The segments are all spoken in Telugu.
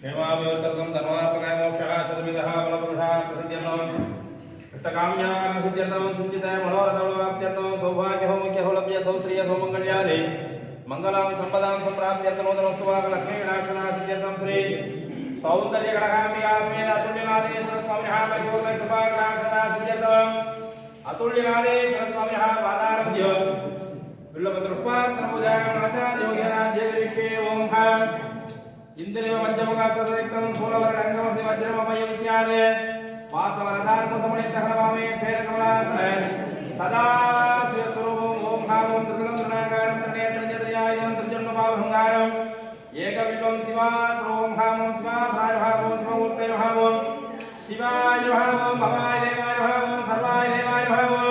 क्षेमाभिवर्तकं धर्मात्मकाय मोक्षः शतविधः बलपुरुषः प्रसिद्ध्यर्थम् इष्टकाम्यान् सिद्ध्यर्थं सुचितय मनोरथवाप्त्यर्थं सौभाग्यहो मुख्यहो लभ्यथो श्रियथो मङ्गल्यादे मङ्गलां सम्पदां सम्प्राप्त्यर्थनूतनोस्तुवाकलक्ष्मीनाशना सिद्ध्यर्थं श्री सौन्दर्यगणकाम्यात्मेन अतुल्यनाथेश्वर स्वामिनः मयूरकृपाकटाक्षना सिद्ध्यर्थम् अतुल्यनाथेश्वर स्वामिनः पादारभ्य बिल्लपत्रुपार्थनपूजागणाचार्योग्यनाद्यगरिष्ये ओं ఇంద్రియ మధ్యముఖాసక్తం మూలవరణంగమసి వజ్రమయం స్యాద్. వాసవరదాత్మతమణి దహనవామే శేరకమలాసన సదా స్వస్వరూపం ఓం భావం త్రిగుణం త్రినాకారం త్రినేత్రం చతుర్యాయుధం త్రిజన్మభావహంగారం ఏకవిల్వం శివాన్ ఓం భావం శివాయ భావం శివమూర్తయ భావం శివాయ భావం భవాయ దేవాయ భావం సర్వాయ దేవాయ భావం ఈశాన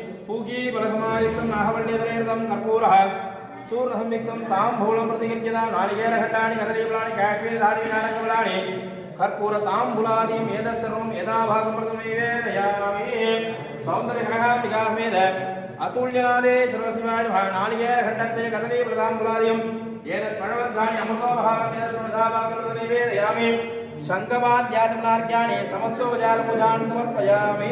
பூகீபலசமாயுக்தம் நாகவல்லேதலேர்தம் கற்பூரः चूर्णसंयुक्तं ताम्बूलं प्रतिकिञ्चिदा नारिकेलघट्टानि कदलीफलानि काश्मीरधारीनारकफलानि कर्पूरताम्बूलादिं एतत्सर्वं यथाभागं प्रथमेवेदयामि सौन्दर्यकरकान्तिकास्मेद अतुल्यनादे सर्वशिवाय नारिकेलघट्टत्वे कदलीफलताम्बूलादिम् एतत् सर्वद्धानि अमृतोपहारमेवेदयामि शङ्कमाद्याचमनार्घ्याणि समस्तोपचारपूजान् समर्पयामि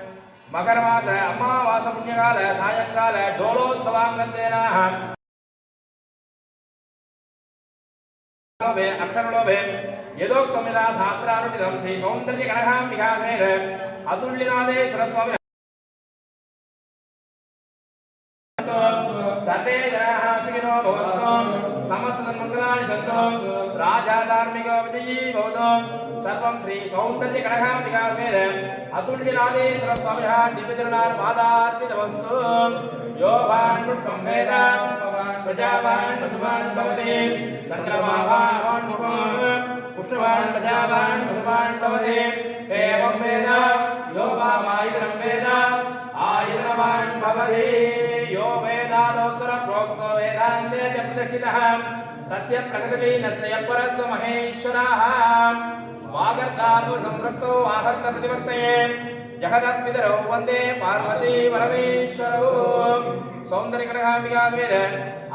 మకరమాస అమావాస పుణ్యకాల సాయంకాల డోలోత్సవాంగేనా అక్షరలోభే యథోక్తమిదా శాస్త్రానుటిదం శ్రీ సౌందర్య గణహాం విహాసేన అతుల్యనాదే సరస్వామి శ్రీ సౌందర్య కనకాంబికాస్మేన అతుల్యనాదేశ్వర స్వామిన దివ్యచరణార్ పాదార్పితమస్తు యో వాన్ పుష్పం వేద ప్రజావాన్ పశువాన్ భవతి. సకలమావాన్ పుష్పవాన్ ప్రజావాన్ పశువాన్ భవతి. ఏవం వేద? యో వామాయుధనం వేద. ఆయుధనవాన్ భవతి. యో వేదాలోసర ప్రోక్తో వేదాంతే ప్రతిష్ఠిత. తస్య ప్రగతివీనస్య పరస్వ మహేశ్వరాः. వాగర్ధాతు సంవృక్తో ఆహర్త ప్రతివర్తయే. జగదత్పితరౌ వందే పార్వతీ పరమేశ్వరౌ. సౌందర్య కనకాంబికాద్వేద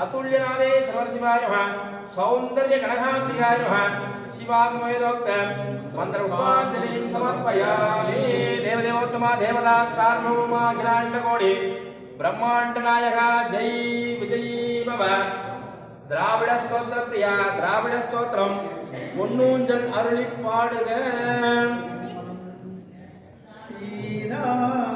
అతుల్యనాదే శివాయ నమ. సౌందర్య కనకాంబికాయ నమ. శివాగమేదోక్త మంత్రపుష్పాంజలిం సమర్పయామి. దేవదేవోత్తమ దేవదా సార్వభౌమాఖిలాండకోడి బ్రహ్మాండ నాయక జై విజయీ భవ. திராவிட ஸ்தோத்திர பிரியா திராவிட ஸ்தோத்திரம். பொன்னூஞ்சல் அருளி பாடுக. முத்தம்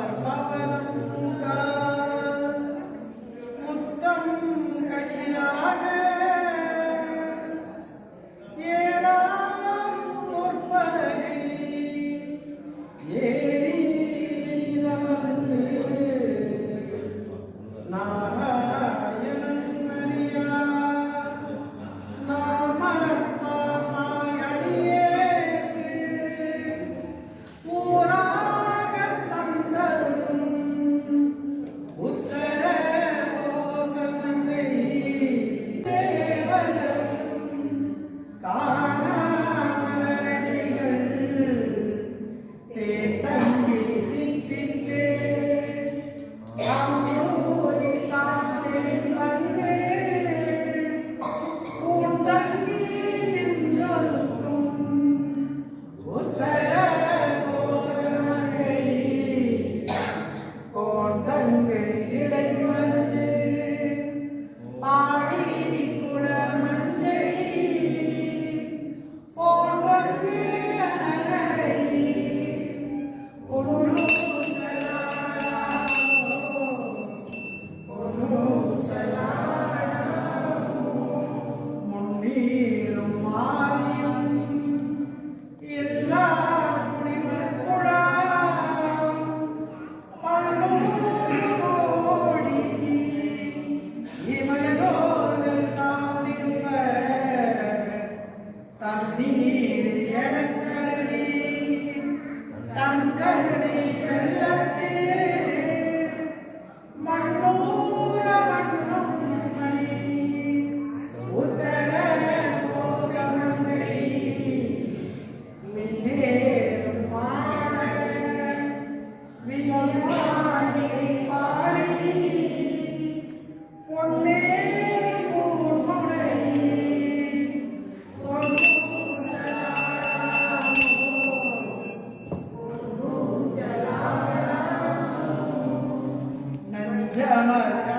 Yeah, I'm.